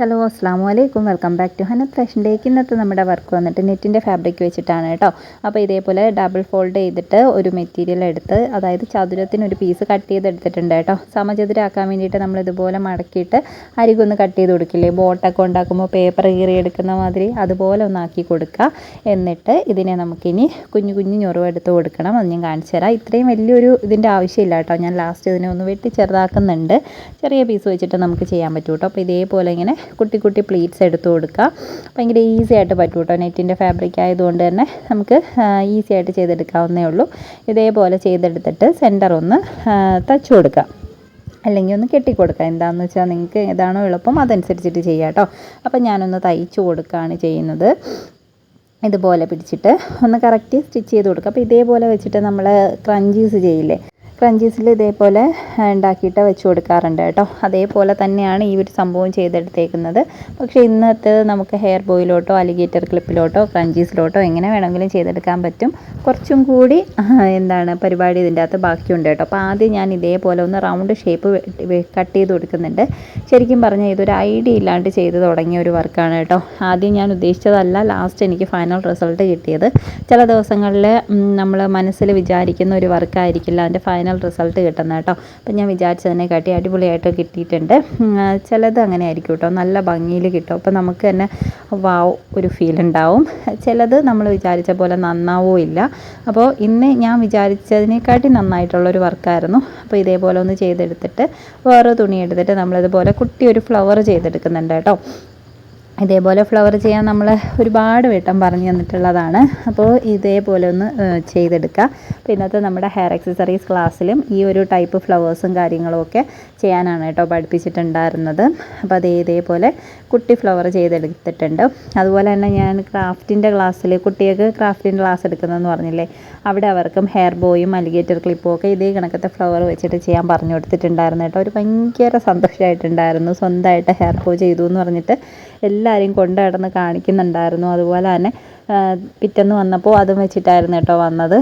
Hello അസ്സാം വലൈക്കും welcome back to fashion ഡേക്ക് ഇന്നത്തെ നമ്മുടെ വർക്ക് വന്നിട്ട് നെറ്റിന്റെ ഫാബ്രിക് വെച്ചിട്ടാണ് കേട്ടോ. അപ്പോൾ ഇതേപോലെ ഡബിൾ ഫോൾഡ് ചെയ്തിട്ട് ഒരു മെറ്റീരിയൽ എടുത്ത് അതായത് ചതുരത്തിന് ഒരു പീസ് കട്ട് ചെയ്തെടുത്തിട്ടുണ്ട് കേട്ടോ. സമചതുരാക്കാൻ വേണ്ടിയിട്ട് നമ്മൾ ഇതുപോലെ മടക്കിയിട്ട് അരികൊന്ന് കട്ട് ചെയ്ത് കൊടുക്കില്ലേ? ബോട്ടൊക്കെ ഉണ്ടാക്കുമ്പോൾ പേപ്പർ കീറിയെടുക്കുന്ന മാതിരി അതുപോലെ ഒന്ന് ആക്കി കൊടുക്കുക. എന്നിട്ട് ഇതിനെ നമുക്കിനി കുഞ്ഞു കുഞ്ഞു ഞൊറവ് എടുത്ത് കൊടുക്കണം. അത് ഞാൻ കാണിച്ചു തരാം. ഇത്രയും വലിയൊരു ഇതിന്റെ ആവശ്യമില്ല കേട്ടോ. ഞാൻ ലാസ്റ്റ് ഇതിനെ ഒന്ന് വെട്ടി ചെറുതാക്കുന്നുണ്ട്. ചെറിയ പീസ് വെച്ചിട്ട് നമുക്ക് ചെയ്യാൻ പറ്റും കേട്ടോ. അപ്പോൾ ഇതേപോലെ ഇങ്ങനെ കുട്ടി കുട്ടി പ്ലീറ്റ്സ് എടുത്ത് കൊടുക്കുക. ഭയങ്കര ഈസി ആയിട്ട് പറ്റും കേട്ടോ നെറ്റിന്റെ ഫാബ്രിക് ആയതുകൊണ്ട് തന്നെ നമുക്ക് ഈസി ആയിട്ട് ചെയ്തെടുക്കാവുന്നേ ഉള്ളൂ. ഇതേപോലെ ചെയ്തെടുത്തിട്ട് സെന്റർ ഒന്ന് തച്ച് കൊടുക്കുക. അല്ലെങ്കിൽ ഒന്ന് കെട്ടിക്കൊടുക്കുക. എന്താണെന്ന് വെച്ചാൽ നിങ്ങൾക്ക് ഏതാണോ എളുപ്പം അതനുസരിച്ചിട്ട് ചെയ്യാം കേട്ടോ അപ്പം ഞാനൊന്ന് തയ്ച്ചു കൊടുക്കുകയാണ് ചെയ്യുന്നത്. ഇതുപോലെ പിടിച്ചിട്ട് ഒന്ന് കറക്റ്റ് സ്റ്റിച്ച് ചെയ്ത് കൊടുക്കുക. അപ്പോൾ ഇതേപോലെ വെച്ചിട്ട് നമ്മൾ ക്രഞ്ചീസ് ചെയ്യില്ലേ? ക്രഞ്ചീസിൽ ഇതേപോലെ ഉണ്ടാക്കിയിട്ട് വെച്ച് കൊടുക്കാറുണ്ട് കേട്ടോ. അതേപോലെ തന്നെയാണ് ഈ ഒരു സംഭവം ചെയ്തെടുത്തേക്കുന്നത്. പക്ഷേ ഇന്നത്തെ നമുക്ക് ഹെയർ ബോയിലോട്ടോ അലിഗേറ്റർ ക്ലിപ്പിലോട്ടോ ക്രഞ്ചീസിലോട്ടോ എങ്ങനെ വേണമെങ്കിലും ചെയ്തെടുക്കാൻ പറ്റും. കുറച്ചും കൂടി എന്താണ് പരിപാടി ഇതിന്റെ അകത്ത് ബാക്കിയുണ്ട് കേട്ടോ. അപ്പോൾ ആദ്യം ഞാൻ ഇതേപോലെ ഒന്ന് റൗണ്ട് ഷേപ്പ് കട്ട് ചെയ്ത് കൊടുക്കുന്നുണ്ട്. ശരിക്കും പറഞ്ഞാൽ ഇതൊരു ഐഡിയ ഇല്ലാണ്ട് ചെയ്ത് തുടങ്ങിയ ഒരു വർക്കാണ് കേട്ടോ. ആദ്യം ഞാൻ ഉദ്ദേശിച്ചതല്ല ലാസ്റ്റ് എനിക്ക് ഫൈനൽ റിസൾട്ട് കിട്ടിയത്. ചില ദിവസങ്ങളിൽ നമ്മൾ മനസ്സിൽ വിചാരിക്കുന്ന ഒരു വർക്കായിരിക്കില്ല അതിന്റെ ഫൈനൽ ഫൈനൽ റിസൾട്ട് കിട്ടുന്നത് കേട്ടോ. അപ്പം ഞാൻ വിചാരിച്ചതിനെ കാട്ടി അടിപൊളിയായിട്ട് കിട്ടിയിട്ടുണ്ട്. ചിലത് അങ്ങനെ ആയിരിക്കും കേട്ടോ. നല്ല ഭംഗിയിൽ കിട്ടും. അപ്പോൾ നമുക്ക് തന്നെ വാവ് ഒരു ഫീൽ ഉണ്ടാവും. ചിലത് നമ്മൾ വിചാരിച്ച പോലെ നന്നാവോ ഇല്ല. അപ്പോൾ ഇന്ന് ഞാൻ വിചാരിച്ചതിനെക്കാട്ടി നന്നായിട്ടുള്ളൊരു വർക്കായിരുന്നു അപ്പോൾ ഇതേപോലെ ഒന്ന് ചെയ്തെടുത്തിട്ട് വേറെ തുണി എടുത്തിട്ട് നമ്മളിതുപോലെ കുട്ടി ഒരു ഫ്ലവർ ചെയ്തെടുക്കുന്നുണ്ട് കേട്ടോ. ഇതേപോലെ ഫ്ലവർ ചെയ്യാൻ നമ്മൾ ഒരുപാട് വട്ടം പറഞ്ഞു തന്നിട്ടുള്ളതാണ്. അപ്പോൾ ഇതേപോലെ ഒന്ന് ചെയ്തെടുക്കുക അപ്പോൾ ഇന്നത്തെ നമ്മുടെ ഹെയർ എക്സസറീസ് ക്ലാസ്സിലും ഈ ഒരു ടൈപ്പ് ഫ്ലവേഴ്സും കാര്യങ്ങളും ഒക്കെ ചെയ്യാനാണ് കേട്ടോ പഠിപ്പിച്ചിട്ടുണ്ടായിരുന്നത്. അപ്പോൾ അത് ഇതേപോലെ കുട്ടി ഫ്ലവർ ചെയ്തെടുത്തിട്ടുണ്ട്. അതുപോലെ തന്നെ ഞാൻ ക്രാഫ്റ്റിന്റെ ക്ലാസ്സിൽ കുട്ടികൾക്ക് ക്രാഫ്റ്റിന്റെ ക്ലാസ് എടുക്കുന്നതെന്ന് പറഞ്ഞില്ലേ? അവിടെ അവർക്കും ഹെയർ ബോയും അലിഗേറ്റർ ക്ലിപ്പും ഒക്കെ ഇതേ കണക്കത്തെ ഫ്ലവർ വെച്ചിട്ട് ചെയ്യാൻ പറഞ്ഞു കൊടുത്തിട്ടുണ്ടായിരുന്നു കേട്ടോ. ഒരു ഭയങ്കര സന്തോഷമായിട്ടുണ്ടായിരുന്നു സ്വന്തമായിട്ട് ഹെയർ ബോ ചെയ്തു എന്ന് പറഞ്ഞിട്ട് എല്ലാവരെയും കൊണ്ടുനടന്ന് കാണിക്കുന്നുണ്ടായിരുന്നു. അതുപോലെ തന്നെ പിറ്റേന്ന് വന്നപ്പോൾ അതും വെച്ചിട്ടായിരുന്നു കേട്ടോ വന്നത്.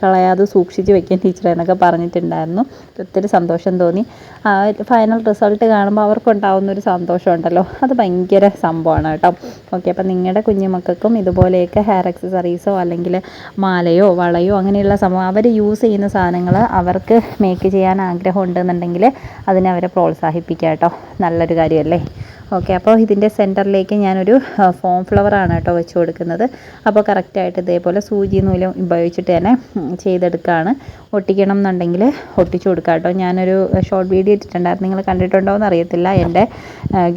കളയാതെ സൂക്ഷിച്ച് വെക്കാൻ ടീച്ചർ എന്നൊക്കെ പറഞ്ഞിട്ടുണ്ടായിരുന്നു. ഒത്തിരി സന്തോഷം തോന്നി. ആ ഫൈനൽ റിസൾട്ട് കാണുമ്പോൾ അവർക്കുണ്ടാവുന്ന ഒരു സന്തോഷമുണ്ടല്ലോ. അത് ഭയങ്കര സംഭവമാണ് കേട്ടോ. ഓക്കെ അപ്പം നിങ്ങളുടെ കുഞ്ഞുമക്കൾക്കും ഇതുപോലെയൊക്കെ ഹെയർ എക്സസറീസോ അല്ലെങ്കിൽ മാലയോ വളയോ അങ്ങനെയുള്ള സംഭവം അവർ യൂസ് ചെയ്യുന്ന സാധനങ്ങൾ അവർക്ക് മേക്ക് ചെയ്യാൻ ആഗ്രഹം ഉണ്ടെന്നുണ്ടെങ്കിൽ അതിനെ അവരെ പ്രോത്സാഹിപ്പിക്കുക കേട്ടോ. നല്ലൊരു കാര്യമല്ലേ? ഓക്കെ അപ്പോൾ ഇതിന്റെ സെന്ററിലേക്ക് ഞാനൊരു ഫോം ഫ്ലവറാണ് കേട്ടോ വെച്ച് കൊടുക്കുന്നത്. അപ്പോൾ കറക്റ്റായിട്ട് ഇതേപോലെ സൂചി നൂലും ഉപയോഗിച്ചിട്ട് തന്നെ ചെയ്തെടുക്കുകയാണ് ഒട്ടിക്കണം എന്നുണ്ടെങ്കിൽ ഒട്ടിച്ചു കൊടുക്കാം കേട്ടോ. ഞാനൊരു ഷോർട്ട് വീഡിയോ ഇട്ടിട്ടുണ്ടായിരുന്നു. നിങ്ങൾ കണ്ടിട്ടുണ്ടോ എന്ന് അറിയത്തില്ല. എന്റെ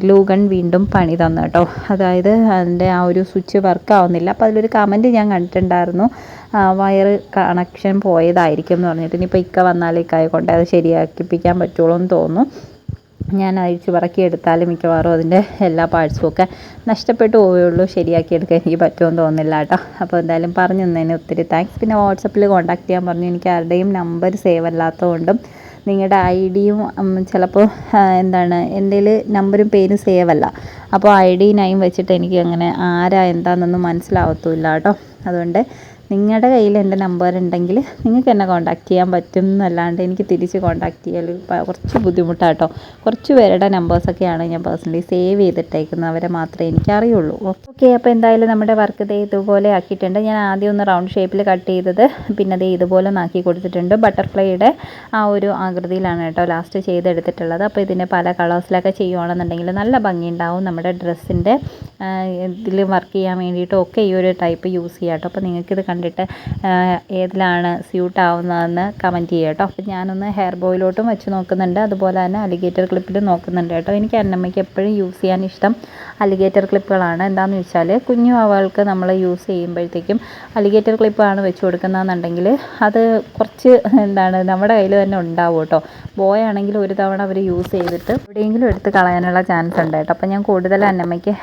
ഗ്ലൂഗൺ വീണ്ടും പണി തന്നു കേട്ടോ. അതായത് അതിന്റെ ആ ഒരു സ്വിച്ച് വർക്ക് ആവുന്നില്ല. അപ്പോൾ അതിലൊരു കമന്റ് ഞാൻ കണ്ടിട്ടുണ്ടായിരുന്നു. വയർ കണക്ഷൻ പോയതായിരിക്കും എന്ന് പറഞ്ഞിട്ട്. ഇനിയിപ്പോൾ ഇക്ക വന്നാലേക്കായിക്കോട്ടെ അത് ശരിയാക്കിപ്പിക്കാൻ പറ്റുള്ളൂ എന്ന് തോന്നുന്നു. ഞാൻ അഴിച്ച് പറക്കിയെടുത്താലും മിക്കവാറും അതിന്റെ എല്ലാ പാർട്സും ഒക്കെ നഷ്ടപ്പെട്ടു പോവുകയുള്ളൂ ശരിയാക്കിയെടുക്കാൻ എനിക്ക് പറ്റുമെന്ന് തോന്നുന്നില്ല കേട്ടോ. അപ്പോൾ എന്തായാലും പറഞ്ഞു തന്നതിന് ഒത്തിരി താങ്ക്സ് പിന്നെ വാട്സപ്പിൽ കോൺടാക്ട് ചെയ്യാൻ പറഞ്ഞു. എനിക്ക് ആരുടെയും നമ്പർ സേവ് അല്ലാത്തതുകൊണ്ടും നിങ്ങളുടെ ഐ ഡിയും ചിലപ്പോൾ എന്താണ് എന്റെ നമ്പറും പേരും സേവ് അല്ല. അപ്പോൾ ഐ ഡി നൈം വെച്ചിട്ട് എനിക്ക് അങ്ങനെ ആരാ എന്താണെന്നൊന്നും മനസ്സിലാവത്തുമില്ല കേട്ടോ. അതുകൊണ്ട് നിങ്ങളുടെ കയ്യിൽ എന്റെ നമ്പർ ഉണ്ടെങ്കിൽ നിങ്ങൾക്ക് എന്നെ കോൺടാക്റ്റ് ചെയ്യാൻ പറ്റും എന്നല്ലാണ്ട് എനിക്ക് തിരിച്ച് കോൺടാക്റ്റ് ചെയ്യൽ കുറച്ച് ബുദ്ധിമുട്ടാട്ടോ. കുറച്ച് പേരുടെ നമ്പേഴ്സൊക്കെയാണ് ഞാൻ പേഴ്സണലി സേവ് ചെയ്തിട്ടേക്കുന്നത്. അവരെ മാത്രമേ എനിക്ക് അറിയുള്ളൂ ഓക്കെ അപ്പോൾ എന്തായാലും നമ്മുടെ വർക്ക് ദേ ഇതുപോലെ ആക്കിയിട്ടുണ്ട്. ഞാൻ ആദ്യം ഒന്ന് റൗണ്ട് ഷേപ്പിൽ കട്ട് ചെയ്തത് പിന്നെ ദേ ഇതുപോലെ ആക്കി കൊടുത്തിട്ടുണ്ട്. ബട്ടർഫ്ലൈയുടെ ആ ഒരു ആകൃതിയിലാണ് കേട്ടോ ലാസ്റ്റ് ചെയ്തെടുത്തിട്ടുള്ളത്. അപ്പോൾ ഇതിന്റെ പല കളേഴ്സിലൊക്കെ ചെയ്യുകയാണെന്നുണ്ടെങ്കിൽ നല്ല ഭംഗിയുണ്ടാവും നമ്മുടെ ഡ്രസ്സിന്റെ ഇതിൽ വർക്ക് ചെയ്യാൻ വേണ്ടിയിട്ടും ഒക്കെ ഈ ഒരു ടൈപ്പ് യൂസ് ചെയ്യാം കേട്ടോ അപ്പോൾ നിങ്ങൾക്കിത് കണ്ടിട്ട് ഏതിലാണ് സ്യൂട്ട് ആവുന്നതെന്ന് കമന്റ് ചെയ്യുക കേട്ടോ അപ്പോൾ ഞാനൊന്ന് ഹെയർ ബോയിലോട്ടും വെച്ച് നോക്കുന്നുണ്ട്. അതുപോലെ തന്നെ അലിഗേറ്റർ ക്ലിപ്പിലും നോക്കുന്നുണ്ട് കേട്ടോ എനിക്ക് അന്നമ്മയ്ക്ക് എപ്പോഴും യൂസ് ചെയ്യാൻ ഇഷ്ടം അലിഗേറ്റർ ക്ലിപ്പുകളാണ് എന്താണെന്ന് വെച്ചാൽ കുഞ്ഞു അവൾക്ക് നമ്മൾ യൂസ് ചെയ്യുമ്പോഴത്തേക്കും അലിഗേറ്റർ ക്ലിപ്പാണ് വെച്ച് കൊടുക്കുന്നതെന്നുണ്ടെങ്കിൽ അത് കുറച്ച് എന്താണ് നമ്മുടെ കയ്യിൽ തന്നെ ഉണ്ടാവും കേട്ടോ ബോയ് ആണെങ്കിൽ ഒരു തവണ അവർ യൂസ് ചെയ്തിട്ട് എവിടെയെങ്കിലും എടുത്ത് കളയാനുള്ള ചാൻസ് ഉണ്ട് കേട്ടോ അപ്പോൾ ഞാൻ കൂടുതൽ അന്നമ്മയ്ക്ക്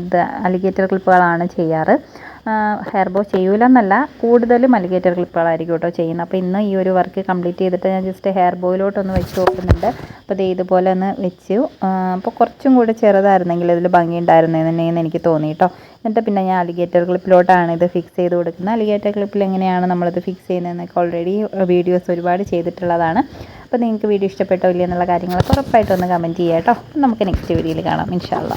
ഇത് അലിഗേറ്റർ ക്ലിപ്പുകളാണ് ചെയ്യാറ്. ഹെയർ ബോ ചെയ്യൂലെന്നല്ല കൂടുതലും അലിഗേറ്റർ ക്ലിപ്പുകളായിരിക്കും കേട്ടോ ചെയ്യുന്നത്. അപ്പോൾ ഇന്ന് ഈ ഒരു വർക്ക് കംപ്ലീറ്റ് ചെയ്തിട്ട് ഞാൻ ജസ്റ്റ് ഹെയർ ബോയിലോട്ടൊന്ന് വെച്ച് നോക്കുന്നുണ്ട്. അപ്പോൾ ഇത് ഇതുപോലെ ഒന്ന് വെച്ചു. അപ്പോൾ കുറച്ചും കൂടി ചെറുതായിരുന്നെങ്കിൽ ഇതിൽ ഭംഗി ഉണ്ടായിരുന്നതെന്ന് എനിക്ക് തോന്നി കേട്ടോ. എന്നിട്ട് പിന്നെ ഞാൻ അലിഗേറ്റർ ക്ലിപ്പിലോട്ടാണ് ഇത് ഫിക്സ് ചെയ്ത് കൊടുക്കുന്നത്. അലിഗേറ്റർ ക്ലിപ്പിൽ എങ്ങനെയാണ് നമ്മളിത് ഫിക്സ് ചെയ്യുന്നതെന്നൊക്കെ ഓൾറെഡി വീഡിയോസ് ഒരുപാട് ചെയ്തിട്ടുള്ളതാണ്. അപ്പോൾ നിങ്ങൾക്ക് വീഡിയോ ഇഷ്ടപ്പെട്ടോ ഇല്ലയോ എന്നുള്ള കാര്യങ്ങളൊക്കെ ഉറപ്പായിട്ടൊന്ന് കമന്റ് ചെയ്യാം കേട്ടോ. നമുക്ക് നെക്സ്റ്റ് വീഡിയോയിൽ കാണാം ഇൻഷാല്ല